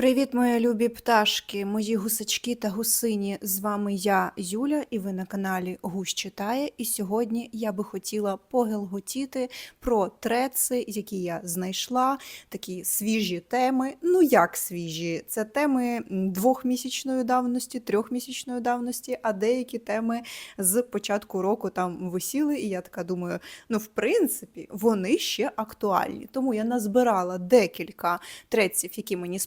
Привіт, мої любі пташки, мої гусачки та гусині. З вами я, Юля, і ви на каналі Гусь читає. І сьогодні я би хотіла погелготіти про треци, які я знайшла, такі свіжі теми. Ну як свіжі? Це теми двохмісячної давності, трьохмісячної давності, а деякі теми з початку року там висіли. І я така думаю, ну в принципі, вони ще актуальні. Тому я назбирала декілька треців, які мені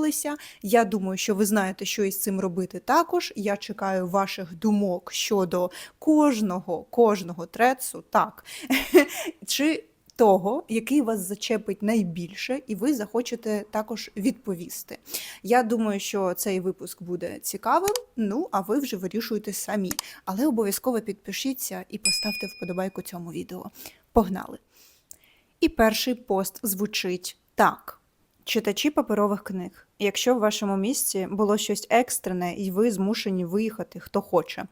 сподобалися. Я думаю, що ви знаєте, що із цим робити також. Я чекаю ваших думок щодо кожного, кожного трецу, так. Чи того, який вас зачепить найбільше, і ви захочете також відповісти. Я думаю, що цей випуск буде цікавим. Ну, а ви вже вирішуєте самі. Але обов'язково підпишіться і поставте вподобайку цьому відео. Погнали! І перший пост звучить так. Читачі паперових книг. Якщо в вашому місці було щось екстрене, і ви змушені виїхати, хто хоче.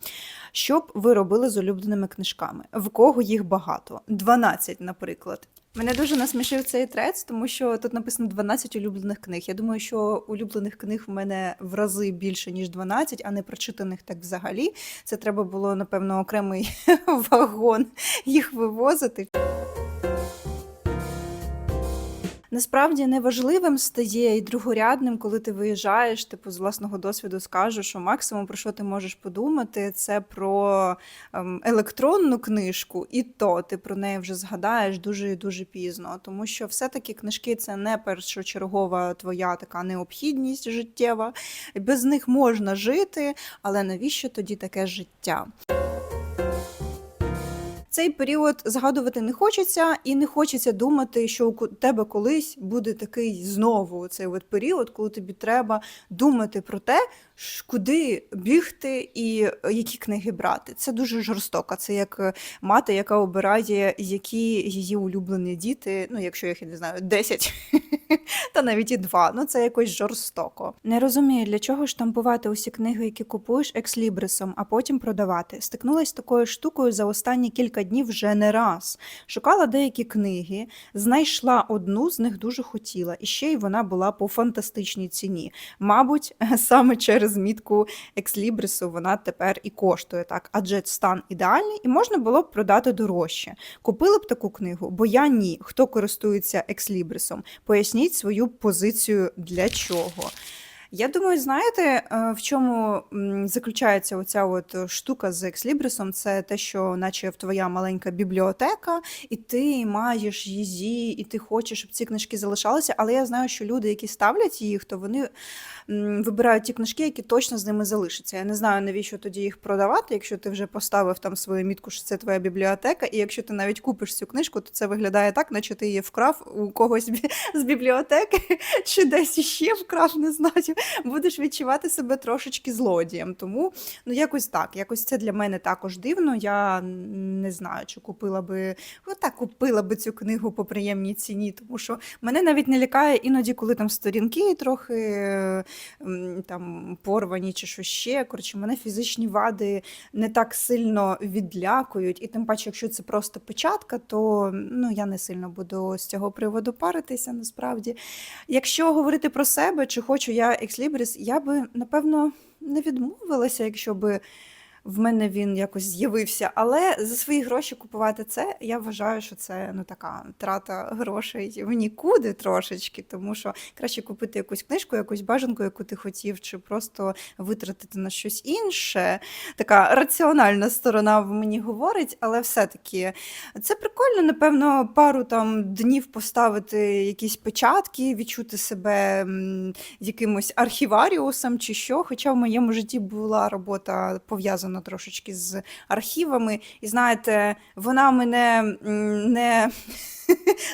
Що б ви робили з улюбленими книжками? В кого їх багато? 12, наприклад. Мене дуже насмішив цей трец, тому що тут написано 12 улюблених книг. Я думаю, що улюблених книг в мене в рази більше, ніж 12, а не прочитаних так взагалі. Це треба було, напевно, окремий вагон їх вивозити. Насправді неважливим стає і другорядним, коли ти виїжджаєш, типу з власного досвіду скажу, що максимум про що ти можеш подумати, це про ем, електронну книжку, і то ти про неї вже згадаєш дуже і дуже пізно. Тому що все-таки книжки це не першочергова твоя така необхідність життєва. Без них можна жити, але навіщо тоді таке життя? Цей період згадувати не хочеться, і не хочеться думати, що у тебе колись буде такий знову цей от період, коли тобі треба думати про те, куди бігти і е, які книги брати. Це дуже жорстоко. Це як е, мати, яка обирає, які її улюблені діти, ну якщо їх я не знаю, 10, та навіть і 2. Ну це якось жорстоко. Не розумію, для чого штампувати усі книги, які купуєш екслібрисом, а потім продавати. Стикнулась такою штукою за останні кілька днів вже не раз. Шукала деякі книги, знайшла одну з них дуже хотіла, і ще й вона була по фантастичній ціні. Мабуть, саме через мітку екслібрису вона тепер і коштує так, адже стан ідеальний і можна було б продати дорожче. Купили б таку книгу, бо я ні. Хто користується екслібрисом? Поясніть свою позицію для чого. Я думаю, знаєте, е, в чому заключається оця от штука з екслібрисом? Це те, що, наче в твоя маленька бібліотека, і ти маєш її, і ти хочеш, щоб ці книжки залишалися. Але я знаю, що люди, які ставлять їх, то вони вибирають ті книжки, які точно з ними залишаться. Я не знаю, навіщо тоді їх продавати, якщо ти вже поставив там свою мітку, що це твоя бібліотека, і якщо ти навіть купиш цю книжку, то це виглядає так, наче ти її вкрав у когось з бібліотеки чи десь іще вкрав, не знаю. Будеш відчувати себе трошечки злодієм. Тому ну якось так. Якось це для мене також дивно. Я не знаю, чи купила би ну, так, купила би цю книгу по приємній ціні, тому що мене навіть не лякає іноді, коли там сторінки трохи там порвані чи що ще. Коротше, мене фізичні вади не так сильно відлякують, і тим паче, якщо це просто печатка, то ну я не сильно буду з цього приводу паритися насправді. Якщо говорити про себе, чи хочу я екслібрис, я би напевно не відмовилася, якщо би в мене він якось з'явився. Але за свої гроші купувати це, я вважаю, що це ну така трата грошей в нікуди трошечки, тому що краще купити якусь книжку, якусь бажанку, яку ти хотів, чи просто витратити на щось інше. Така раціональна сторона в мені говорить, але все-таки це прикольно, напевно, пару там днів поставити якісь печатки, відчути себе якимось архіваріусом чи що. Хоча в моєму житті була робота пов'язана трошечки з архівами. І знаєте, вона мене не.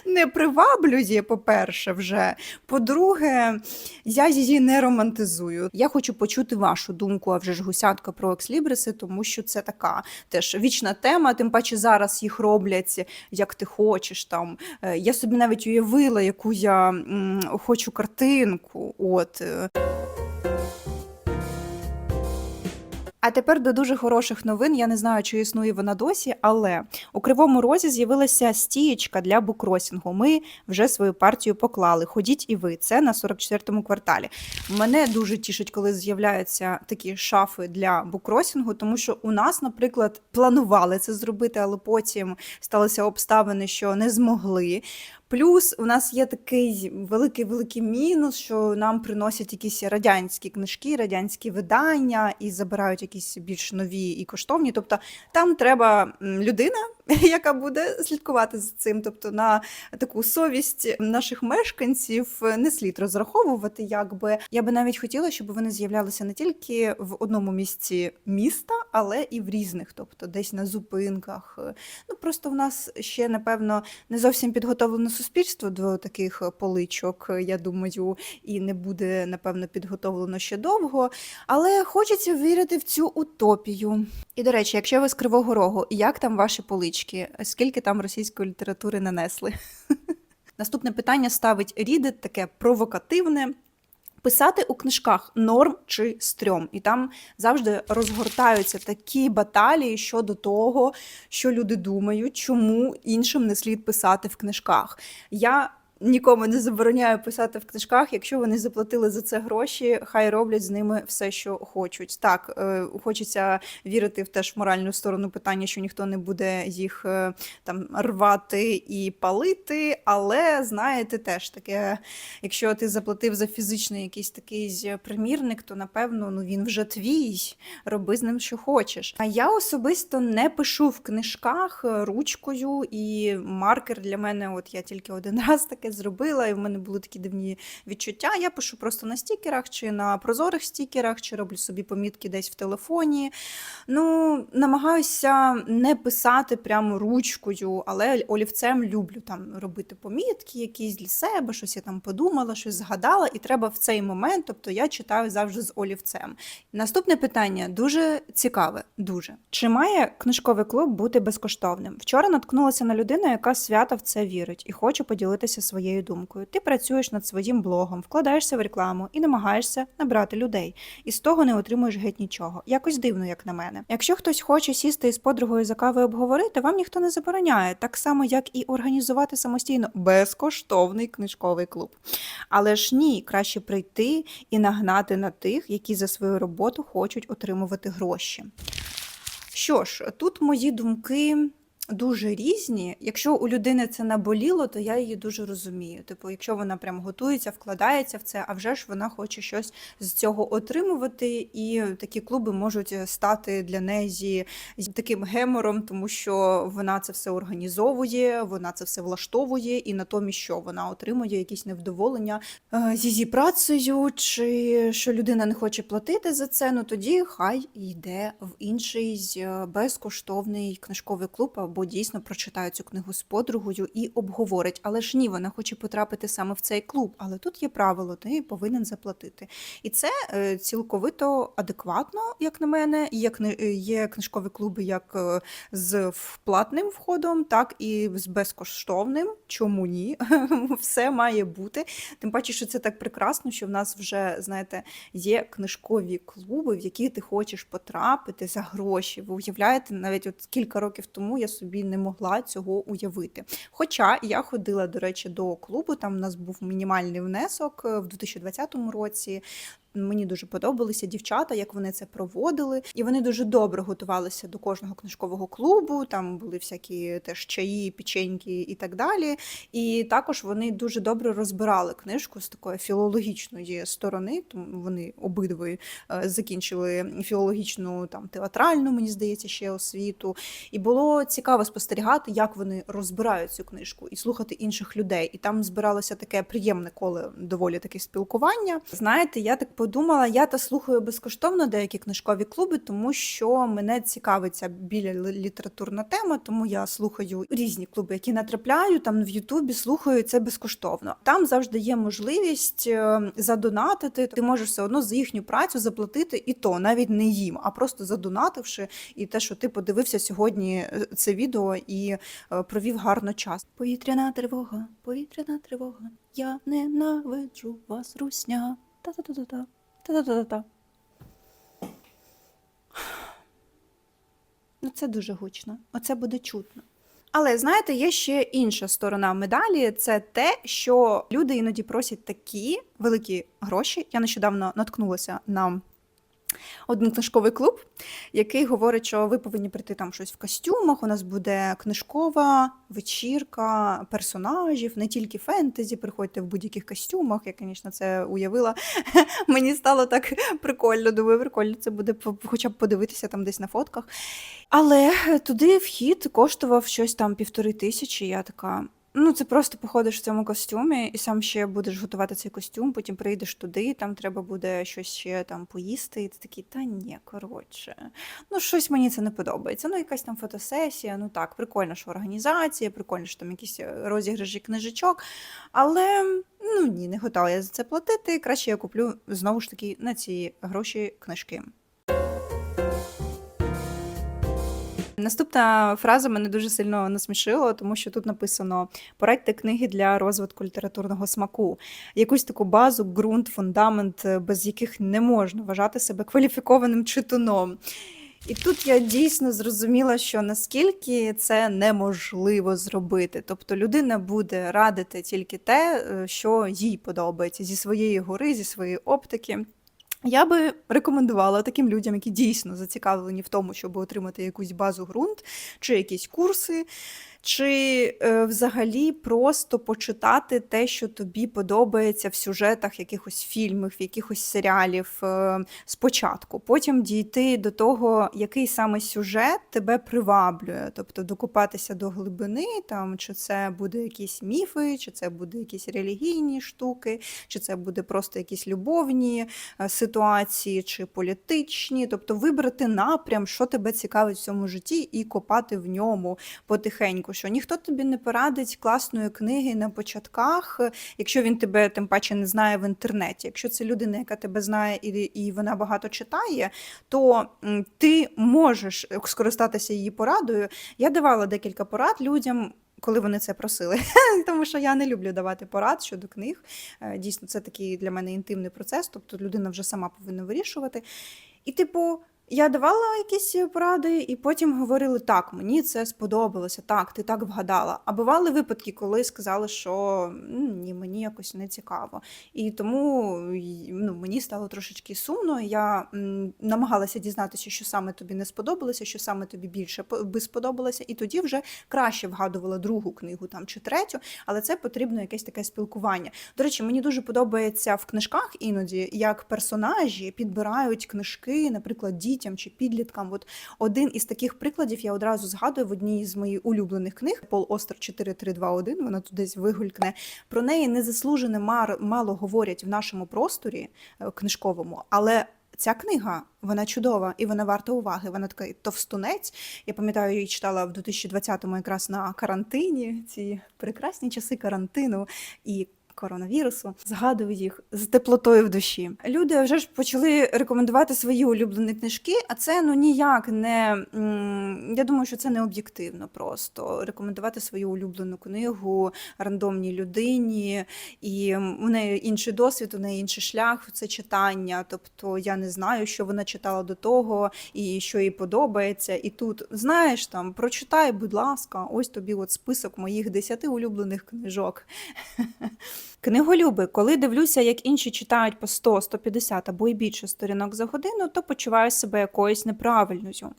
Не приваблює, по-перше, вже. По-друге, я її не романтизую. Я хочу почути вашу думку, а вже ж гусятка про екслібриси, тому що це така теж вічна тема. Тим паче зараз їх роблять як ти хочеш. Там Е, я собі навіть уявила, яку я м, хочу картинку. От. А тепер до дуже хороших новин. Я не знаю, чи існує вона досі, але у кривому розі з'явилася стієчка для букросінгу. Ми вже свою партію поклали. Ходіть і ви. Це на 44-му кварталі. Мене дуже тішить, коли з'являються такі шафи для букросінгу, тому що у нас, наприклад, планували це зробити, але потім сталися обставини, що не змогли. Плюс у нас є такий великий великий мінус, що нам приносять якісь радянські книжки, радянські видання і забирають якісь більш нові і коштовні. Тобто там треба людина, яка буде слідкувати за цим. Тобто на таку совість наших мешканців не слід розраховувати. Якби я би навіть хотіла, щоб вони з'являлися не тільки в одному місці міста, але і в різних, тобто десь на зупинках. Ну просто в нас ще напевно не зовсім підготовлене суспільство до таких поличок, я думаю, і не буде напевно підготовлено ще довго. Але хочеться вірити в цю утопію. І до речі, якщо ви з Кривого Рогу, як там ваші полички? Скільки там російської літератури нанесли? Наступне питання ставить Рідет, таке провокативне. Писати у книжках норм чи стрьом, і там завжди розгортаються такі баталії щодо того, що люди думають, чому іншим не слід писати в книжках. Я нікому не забороняю писати в книжках. Якщо вони заплатили за це гроші, хай роблять з ними все, що хочуть. Так, е, хочеться вірити в теж моральну сторону питання, що ніхто не буде їх е, там рвати і палити. Але знаєте, теж таке, якщо ти заплатив за фізичний якийсь такий примірник, то напевно ну він вже твій. Роби з ним, що хочеш. А я особисто не пишу в книжках е, ручкою, і маркер для мене, от я тільки один раз таке зробила, і в мене були такі дивні відчуття. Я пишу просто на стікерах чи на прозорих стікерах, чи роблю собі помітки десь в телефоні. Ну, намагаюся не писати прямо ручкою, але олівцем люблю там робити помітки якісь для себе, щось я там подумала, щось згадала, і треба в цей момент, тобто я читаю завжди з олівцем. Наступне питання дуже цікаве. Дуже чи має книжковий клуб бути безкоштовним? Вчора наткнулася на людину, яка свято в це вірить і хоче поділитися своєю думкою. Ти працюєш над своїм блогом, вкладаєшся в рекламу і намагаєшся набрати людей. І з того не отримуєш геть нічого. Якось дивно, як на мене. Якщо хтось хоче сісти із подругою за кавою обговорити, вам ніхто не забороняє, так само як і організувати самостійно безкоштовний книжковий клуб. Але ж ні, краще прийти і нагнати на тих, які за свою роботу хочуть отримувати гроші. Що ж, тут мої думки дуже різні. Якщо у людини це наболіло, то я її дуже розумію. Типу, якщо вона прям готується, вкладається в це, а вже ж вона хоче щось з цього отримувати, і такі клуби можуть стати для неї таким гемором, тому що вона це все організовує, вона це все влаштовує, і натомість що вона отримує якісь невдоволення е, зі зі працею, чи що людина не хоче платити за це, ну тоді хай йде в інший е, безкоштовний книжковий клуб або дійсно прочитає цю книгу з подругою і обговорить. Але ж ні, вона хоче потрапити саме в цей клуб. Але тут є правило, ти повинен заплатити. І це е, цілковито адекватно, як на мене. Є кни- є книжкові клуби як е, з платним входом, так і з безкоштовним. Чому ні? Все має бути. Тим паче, що це так прекрасно, що в нас вже, знаєте, є книжкові клуби, в які ти хочеш потрапити за гроші. Ви уявляєте, навіть от кілька років тому я собі не могла цього уявити. Хоча я ходила, до речі, до клубу, там у нас був мінімальний внесок е, в 2020 році. Мені дуже подобалися дівчата, як вони це проводили, і вони дуже добре готувалися до кожного книжкового клубу. Там були всякі теж чаї, печеньки і так далі. І також вони дуже добре розбирали книжку з такої філологічної сторони. Тому вони обидві е, закінчили філологічну там театральну, мені здається, ще освіту. І було цікаво спостерігати, як вони розбирають цю книжку і слухати інших людей. І там збиралося таке приємне коло доволі таке спілкування. Знаєте, я так подумала, я та слухаю безкоштовно деякі книжкові клуби, тому що мене цікавиться біля літературна тема, тому я слухаю різні клуби, які натрапляю там в Ютубі, слухаю це безкоштовно. Там завжди є можливість е, задонатити. Ти можеш все одно за їхню працю заплатити, і то навіть не їм, а просто задонативши, і те, що ти подивився сьогодні е, це відео і е, провів гарно час. Повітряна тривога, повітряна тривога. Я ненавиджу вас, русня. Та-та-та-та-та. Та-та-та-та-та. Ну, це дуже гучно. Оце буде чутно. Але знаєте, є ще інша сторона медалі. Це те, що люди іноді просять такі великі гроші. Я нещодавно наткнулася на один книжковий клуб, який говорить, що ви повинні прийти там щось в костюмах. У нас буде книжкова вечірка персонажів, не тільки фентезі. Приходьте в будь-яких костюмах. Я, звісно, це уявила. Мені стало так прикольно. Думаю, прикольно це буде хоча б подивитися там десь на фотках. Але туди вхід коштував щось там півтори тисячі. Я така. Ну, це просто походиш в цьому костюмі, і сам ще будеш готувати цей костюм, потім прийдеш туди, там треба буде щось ще там поїсти, і ти такий, та ні, коротше, ну щось мені це не подобається. Ну, якась там фотосесія, ну так, прикольно, що організація, прикольно, що там якісь е, розіграші книжечок, але ну ні, не готова я за це платити. Краще я куплю знову ж таки на ці гроші книжки. Наступна фраза мене дуже сильно насмішила, тому що тут написано: порадьте книги для розвитку літературного смаку, якусь таку базу, ґрунт, фундамент, е, без яких не можна вважати себе кваліфікованим читуном. І тут я дійсно зрозуміла, що наскільки це неможливо зробити. Тобто людина буде радити тільки те, е, що їй подобається зі своєї гори, зі своєї оптики. Я би рекомендувала таким людям, які дійсно зацікавлені в тому, щоб отримати якусь базу ґрунт, чи якісь курси, чи е, взагалі просто почитати те, що тобі подобається в сюжетах якихось фільмів, якихось серіалів е, спочатку. Потім дійти до того, який саме сюжет тебе приваблює, тобто докопатися до глибини, там, чи це буде якісь міфи, чи це буде якісь релігійні штуки, чи це буде просто якісь любовні е, ситуації, чи політичні, тобто вибрати напрям, що тебе цікавить в цьому житті, і копати в ньому потихеньку. Що ніхто тобі не порадить класної книги на початках, е, якщо він тебе тим паче не знає в інтернеті. Якщо це людина, яка тебе знає і, і вона багато читає, то ти можеш скористатися її порадою. Я давала декілька порад людям. Коли вони це просили, тому що я не люблю давати порад щодо книг. Е, Дійсно, це такий для мене інтимний процес, тобто людина вже сама повинна вирішувати. І, типу, я давала якісь поради, і потім говорили: так, мені це сподобалося, так, ти так вгадала. А бували випадки, коли сказали, що ні, мені якось не цікаво. І тому ну, мені стало трошечки сумно. Я намагалася дізнатися, що саме тобі не сподобалося, що саме тобі більше би сподобалося, і тоді вже краще вгадувала другу книгу там чи третю, але це потрібно якесь таке спілкування. До речі, мені дуже подобається в книжках іноді, як персонажі підбирають книжки, наприклад, дітям чи підліткам. От один із таких прикладів я одразу згадую в одній з моїх улюблених книг Пол Остер 4321, Вона тут десь вигулькне. Про неї незаслужено мар- мало говорять в нашому просторі е, книжковому, але. Ця книга вона чудова і вона варта уваги. Вона такий товстунець. Я пам'ятаю, її читала в 2020-му якраз на карантині. Ці прекрасні часи карантину і коронавірусу. Згадую їх з теплотою в душі. Люди вже ж почали рекомендувати свої улюблені книжки, а це ну ніяк не я думаю, що це не об'єктивно просто рекомендувати свою улюблену книгу рандомній людині, і у неї інший досвід, у неї інший шлях в це читання. Тобто я не знаю, що вона читала до того і що їй подобається. І тут знаєш там, прочитай, будь ласка, ось тобі от список моїх 10 улюблених книжок. Книголюби, коли дивлюся, як інші читають по 100, 150 або й більше сторінок за годину, то почуваю себе якоюсь неправильною.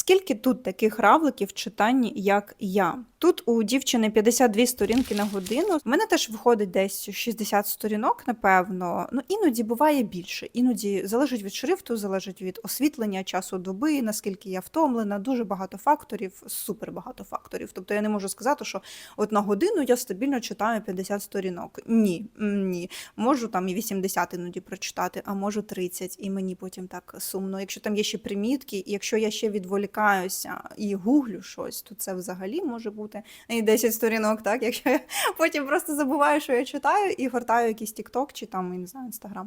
Скільки тут таких равликів в читанні, як я? Тут у дівчини 52 сторінки на годину. У мене теж виходить десь 60 сторінок, напевно. Ну іноді буває більше. Іноді залежить від шрифту, залежить від освітлення, часу доби, наскільки я втомлена. Дуже багато факторів, супер багато факторів. Тобто я не можу сказати, що от на годину я стабільно читаю 50 сторінок. Ні, ні. Можу там і 80 іноді прочитати, а можу 30, і мені потім так сумно. Якщо там є ще примітки, і якщо я ще відволікаюся і гуглю щось, то це взагалі може бути і 10 сторінок, так? Якщо я потім просто забуваю, що я читаю, і гортаю якийсь TikTok чи там, я не знаю, Instagram.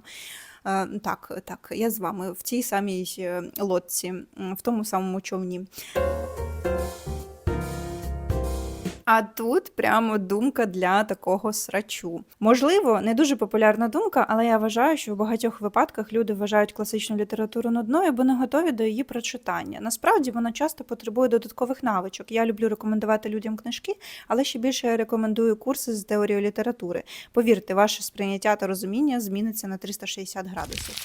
Е, Так, так, я з вами в цій самій е, лодці, в тому самому човні. А тут прямо думка для такого срачу. Можливо, не дуже популярна думка, але я вважаю, що в багатьох випадках люди вважають класичну літературу нудною, бо не готові до її прочитання. Насправді вона часто потребує додаткових навичок. Я люблю рекомендувати людям книжки, але ще більше я рекомендую курси з теорії літератури. Повірте, ваше сприйняття та розуміння зміниться на 360 градусів.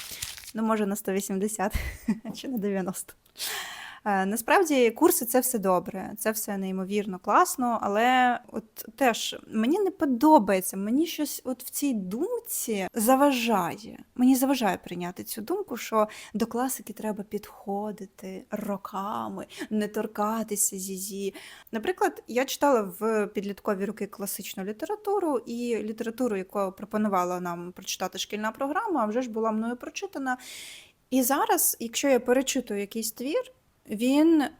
Ну, може, на 180 чи на 90. Е, Насправді курси це все добре, це все неймовірно класно, але от теж мені не подобається, мені щось от в цій думці заважає. Мені заважає прийняти цю думку, що до класики треба підходити роками, не торкатися зізі. Наприклад, я читала в підліткові роки класичну літературу, і літературу, яку пропонувала нам прочитати шкільна програма, вже ж була мною прочитана. І зараз, якщо я перечитую якийсь твір, він е,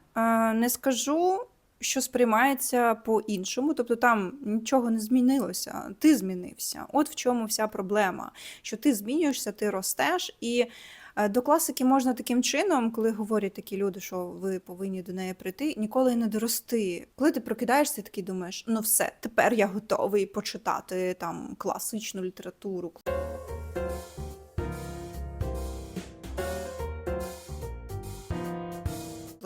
не скажу, що сприймається по-іншому, тобто там нічого не змінилося, ти змінився. От в чому вся проблема. Що ти змінюєшся, ти ростеш, і е, до класики можна таким чином, коли говорять такі люди, що ви повинні до неї прийти, ніколи не дорости. Коли ти прокидаєшся, такий думаєш, ну все, тепер я готовий почитати там класичну літературу.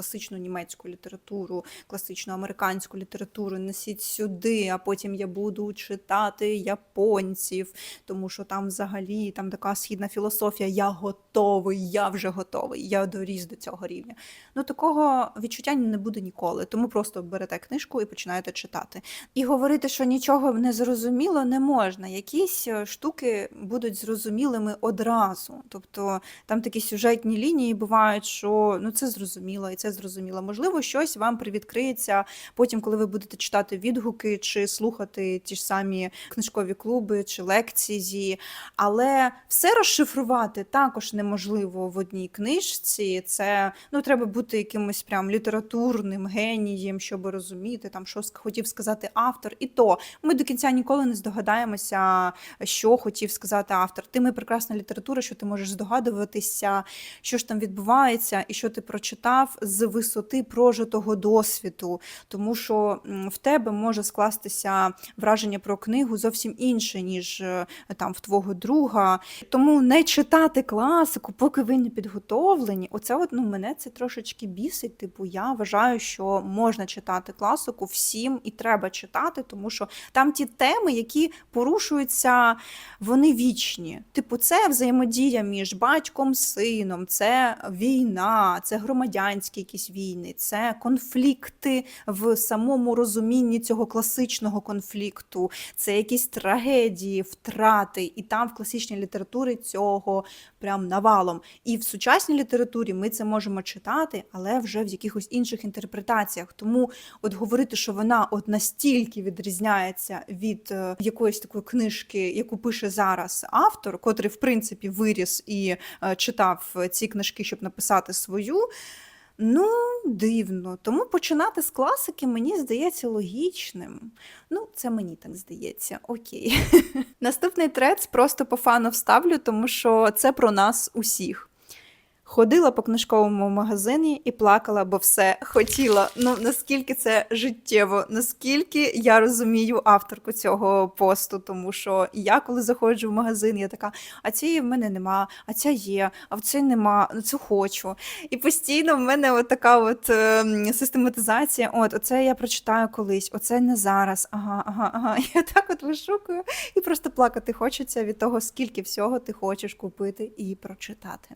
Класичну німецьку літературу, класичну американську літературу несіть сюди, а потім я буду читати японців, тому що там взагалі там така східна філософія. Я готовий, я вже готовий, я доріс до цього рівня. Ну такого відчуття не буде ніколи. Тому просто берете книжку і починаєте читати. І говорити, що нічого не зрозуміло, не можна. Якісь е, штуки будуть зрозумілими одразу. Тобто там такі сюжетні лінії бувають, що ну це зрозуміло і це зрозуміло. Можливо, щось вам привідкриється потім, коли ви будете читати відгуки чи слухати ті ж самі книжкові клуби чи лекції. Але все розшифрувати також неможливо в одній книжці. Це ну треба бути якимось прям літературним генієм, щоб розуміти, там що хотів сказати автор. І то ми до кінця ніколи не здогадаємося, що хотів сказати автор. Ти ми прекрасна література, що ти можеш здогадуватися, що ж там відбувається, і що ти прочитав з висоти прожитого досвіду, тому що в тебе може скластися враження про книгу зовсім інше, ніж е, там в твого друга. Тому не читати класику, поки ви не підготовлені. Оце от ну мене це трошечки бісить. Типу, я вважаю, що можна читати класику всім і треба читати, тому що там ті теми, які порушуються, вони вічні. Типу, це взаємодія між батьком, сином, це війна, це громадянські якісь війни, це конфлікти в самому розумінні цього класичного конфлікту, це якісь трагедії, втрати. І там в класичній літературі цього прям навалом. І в сучасній літературі ми це можемо читати, але вже в якихось інших інтерпретаціях. Тому от говорити, що вона от настільки відрізняється від е, якоїсь такої книжки, яку пише зараз автор, котрий в принципі виріс і е, читав ці книжки, щоб написати свою. Ну, дивно. Тому починати з класики мені здається логічним. Ну, це мені так здається. Окей. Наступний трец просто по фану вставлю, тому що це про нас усіх. Ходила по книжковому магазині і плакала, бо все хотіла. Ну наскільки це життєво, наскільки я розумію авторку цього посту, тому що я, коли заходжу в магазин, я така, а цієї в мене нема, а ця є, а в цій нема, ну цю хочу. І постійно в мене от така от е, систематизація. От, оце я прочитаю колись, оце не зараз. Ага, ага, ага. Я так от вишукую і просто плакати хочеться від того, скільки всього ти хочеш купити і прочитати.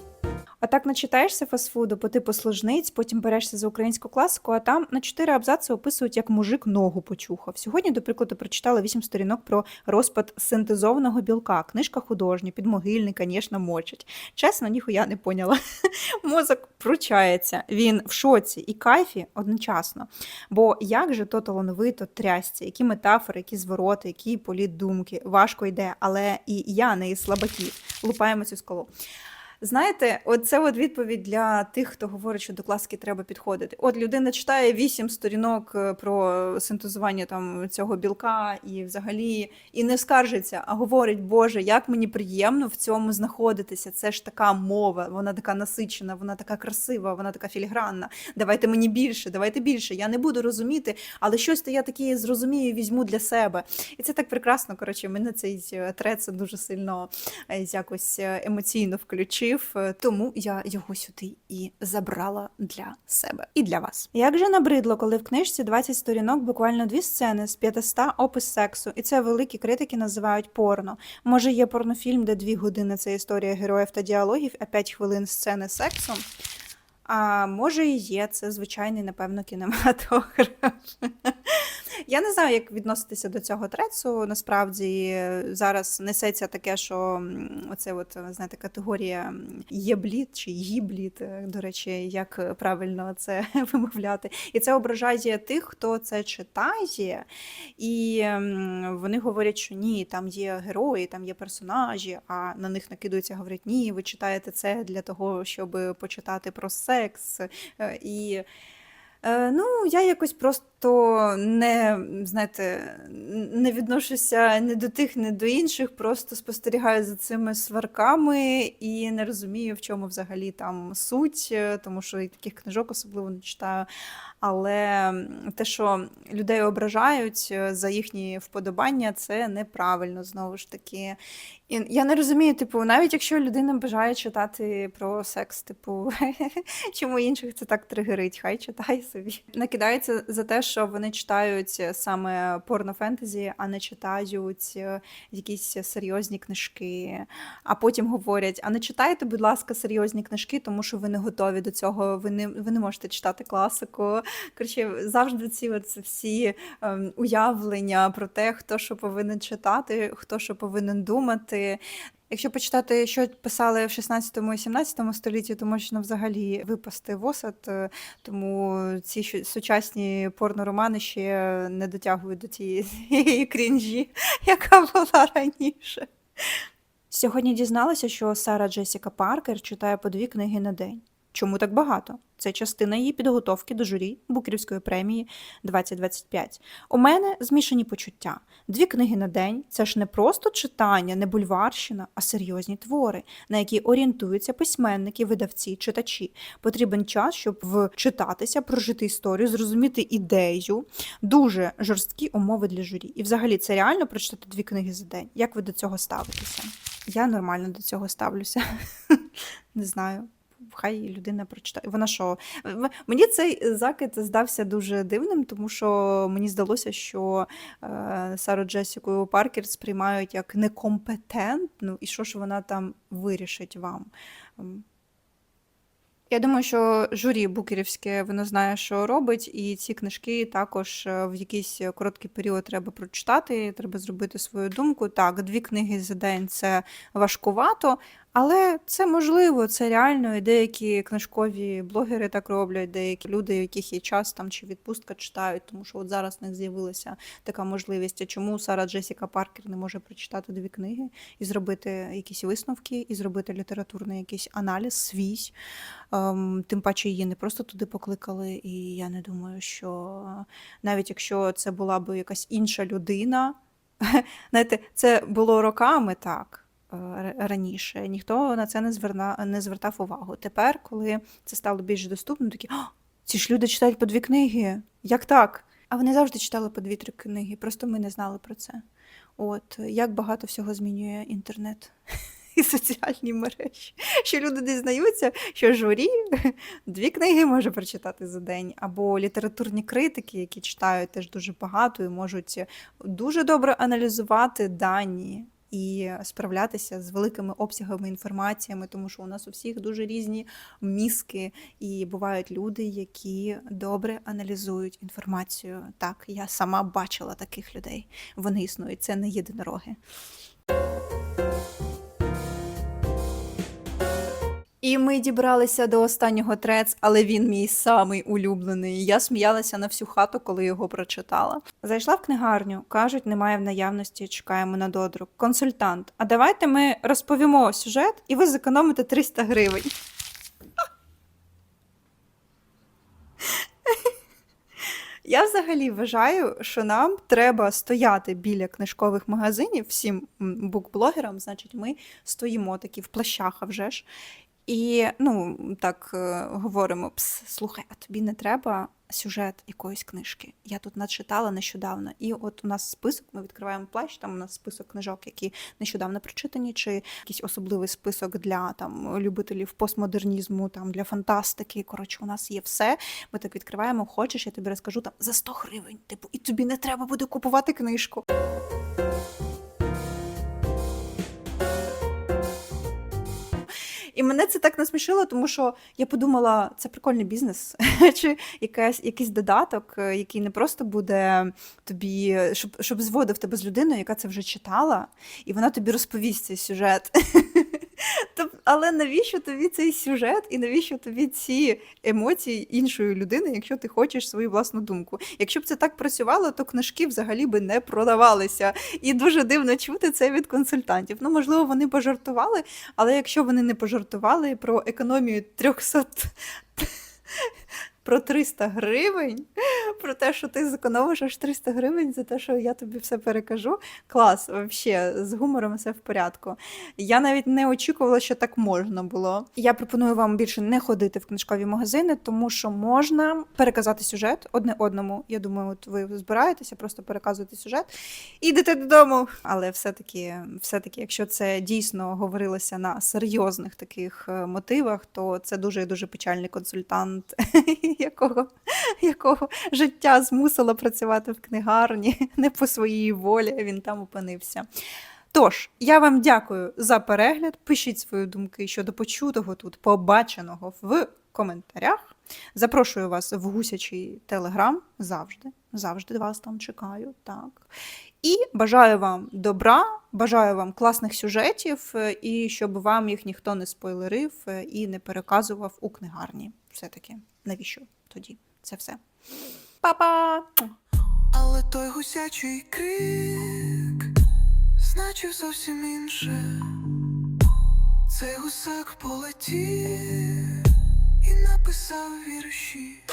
А так начитаєшся фастфуду по типу служниць, потім берешся за українську класику, а там на чотири абзаци описують, як мужик ногу почухав. Сьогодні, до прикладу, прочитала вісім сторінок про розпад синтезованого білка. Книжка художня, підмогильний, звісно, мочить. Чесно, ніхуя не поняла. Мозок пручається, він в шоці і кайфі одночасно. Бо як же то талановито трясться, які метафори, які звороти, які політ думки. Важко йде, але і я не із слабаків. Лупаємо цю скалу. Знаєте, от це от відповідь для тих, хто говорить, що до класики треба підходити. От людина читає вісім сторінок е, про синтезування там цього білка і взагалі і не скаржиться, а говорить, Боже, як мені приємно в цьому знаходитися. Це ж така мова, вона така насичена, вона така красива, вона така філігранна. Давайте мені більше, давайте більше. Я не буду розуміти, але щось то я таке зрозумію, візьму для себе. І це так прекрасно. Коротше, мене цей е, дуже сильно е, якось емоційно включив, е, тому я його сюди і забрала для себе і для вас. Як же набридло, коли в книжці 20 сторінок буквально дві сцени з 500 опис сексу, і це великі критики називають порно. Може, є порнофільм, де дві години це історія героїв та діалогів, а 5 хвилин сцени сексу. А може і є, це звичайний, напевно, кінематограф. Я не знаю, як відноситися до цього трецу. Насправді зараз несеться таке, що оце от знаєте, категорія єбліт чи гібліт, е, до речі, як правильно це вимовляти. І це ображає тих, хто це читає, і вони говорять, що ні, там є герої, там є персонажі, а на них накидуються, говорять, ні, ви читаєте це для того, щоб почитати про секс. Е, І Е, Ну, я якось просто не, знаєте, не відношуся ні до тих, ні до інших, просто спостерігаю за цими сварками і не розумію, в чому взагалі там суть, е, тому що і таких книжок особливо не читаю. Але те, що людей ображають е, за їхні вподобання, це неправильно знову ж таки. І я не розумію, типу, навіть якщо людина бажає читати про секс, типу, чому інших це так тригерить, хай читає собі. Накидається за те, що вони читають саме порнофентезі, а не читають е, якісь серйозні книжки. А потім говорять: а не читайте, будь ласка, серйозні книжки, тому що ви не готові до цього, ви не, ви не можете читати класику. Коротше, завжди ці от всі ем, уявлення про те, хто що повинен читати, хто що повинен думати. Якщо почитати, що писали в 16 і 17 столітті, то можна взагалі випасти в осад, е, тому ці сучасні порноромани ще не дотягують до тієї крінжі, яка була раніше. Сьогодні дізналася, що Сара Джесіка Паркер читає по дві книги на день. Чому так багато? Це частина її підготовки до журі Букерівської премії 2025. У мене змішані почуття. Дві книги на день це ж не просто читання, не бульварщина, а серйозні твори, на які орієнтуються письменники, видавці, читачі. Потрібен час, щоб вчитатися, прожити історію, зрозуміти ідею. Дуже жорсткі умови для журі. І взагалі це реально прочитати дві книги за день. Як ви до цього ставитеся? Я нормально до цього ставлюся. Не знаю. Хай людина прочитає. Вона що? Мені цей закид здався дуже дивним, тому що мені здалося, що е, Сару Джесіку Паркер сприймають як некомпетентну, і що ж вона там вирішить вам. Ем, Я думаю, що журі букерівське воно знає, що робить, і ці книжки також е, в якийсь короткий період треба прочитати, треба зробити свою думку. Так, дві книги за день це важкувато, але це можливо, це реально. І деякі книжкові блогери так роблять, деякі люди, яких є час там чи відпустка читають, тому що от зараз в них з'явилася така можливість. А чому Сара Джесіка Паркер не може прочитати дві книги і зробити якісь висновки, і зробити літературний якийсь аналіз свій? Ем, тим паче її не просто туди покликали, і я не думаю, що е, навіть якщо це була б якась інша людина, знаєте, це було роками так. Е, Раніше ніхто на це не зверна, не звертав увагу. Тепер, коли це стало більш доступно, такі «А, ці ж люди читають по дві книги. Як так? А вони завжди читали по дві-три книги, просто ми не знали про це. От як багато всього змінює інтернет і соціальні мережі. Що люди дізнаються, що журі дві книги може прочитати за день, або літературні критики, які читають теж дуже багато і можуть дуже добре аналізувати дані. І справлятися з великими обсягами інформаціями, тому що у нас у всіх дуже різні мізки, і бувають люди, які добре аналізують інформацію. Так, я сама бачила таких людей. Вони існують, це не єдинороги. І ми дібралися до останнього трец, але він мій самий улюблений. Я сміялася на всю хату, коли його прочитала. Зайшла в книгарню, кажуть, немає в наявності, чекаємо на додрук. Консультант. А давайте ми розповімо сюжет, і ви зекономите 300 гривень. Я взагалі вважаю, що нам треба стояти біля книжкових магазинів всім букблогерам, значить, ми стоїмо такі в плащах, а вже ж. І ну, так е, говоримо: Пс, слухай, а тобі не треба сюжет якоїсь книжки. Я тут начитала нещодавно. І от у нас список, ми відкриваємо плащ, там у нас список книжок, які нещодавно прочитані, чи якийсь особливий список для там любителів постмодернізму, там для фантастики. Коротше, у нас є все. Ми так відкриваємо, хочеш, я тобі розкажу там за 100 гривень. Типу, і тобі не треба буде купувати книжку. І мене це так насмішило, тому що я подумала, це прикольний бізнес, чи якась, якийсь додаток, е, який не просто буде тобі, щоб, щоб зводив тебе з людиною, яка це вже читала, і вона тобі розповість цей сюжет. Але навіщо тобі цей сюжет і навіщо тобі ці емоції іншої людини, якщо ти хочеш свою власну думку? Якщо б це так працювало, то книжки взагалі би не продавалися. І дуже дивно чути це від консультантів. Ну, можливо, вони пожартували, але якщо вони не пожартували про економію 300 про 300 гривень, про те, що ти зекономиш аж 300 гривень за те, що я тобі все перекажу. Клас, взагалі, з гумором все в порядку. Я навіть не очікувала, що так можна було. Я пропоную вам більше не ходити в книжкові магазини, тому що можна переказати сюжет одне одному. Я думаю, от ви збираєтеся, просто переказуєте сюжет і йдете додому. Але все-таки, все-таки, якщо це дійсно говорилося на серйозних таких е, мотивах, то це дуже дуже печальний консультант, якого, якого життя змусило працювати в книгарні не по своїй волі. Він там опинився. Тож, я вам дякую за перегляд. Пишіть свої думки щодо почутого тут, побаченого в коментарях. Запрошую вас в гусячий телеграм завжди. Завжди вас там чекаю. Так. І бажаю вам добра, бажаю вам класних сюжетів, е, і щоб вам їх ніхто не спойлерив е, і не переказував у книгарні. Все-таки навіщо тоді це все? Па-па! Але той гусячий крик значив зовсім інше. Цей гусак полетів і написав вірші.